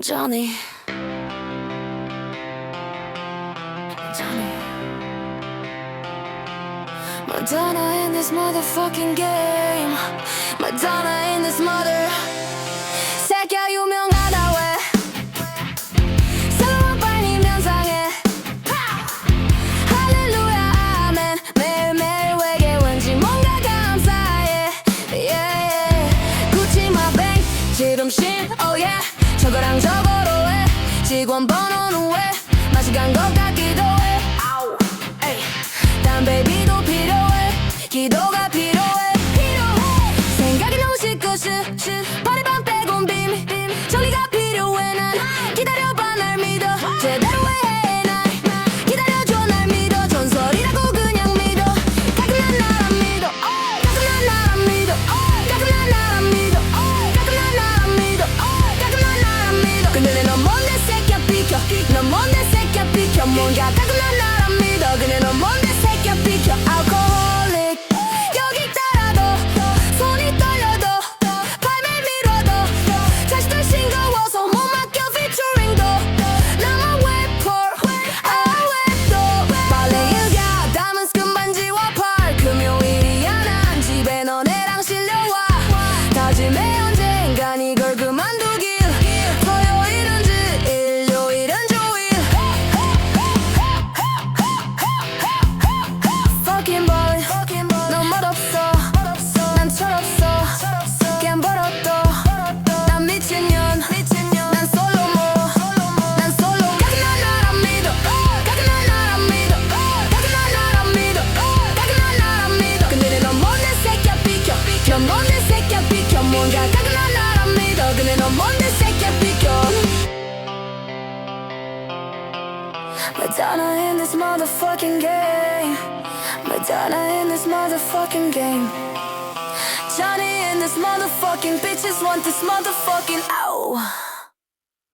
Johnny. Johnny. Madonna in this motherfucking game. Madonna in this mother. 이름신 oh yeah. 저거랑 저거로 해. 직원 번호는 왜? 맛이 간 것 같기도 해. 아우 에이. 담배비도 필요해. 기도가 필요해. 필요해. 생각이 너무 싫고 싶 Madonna in this motherfucking game. Madonna in this motherfucking game. Johnny in this motherfucking bitches want this motherfucking ow.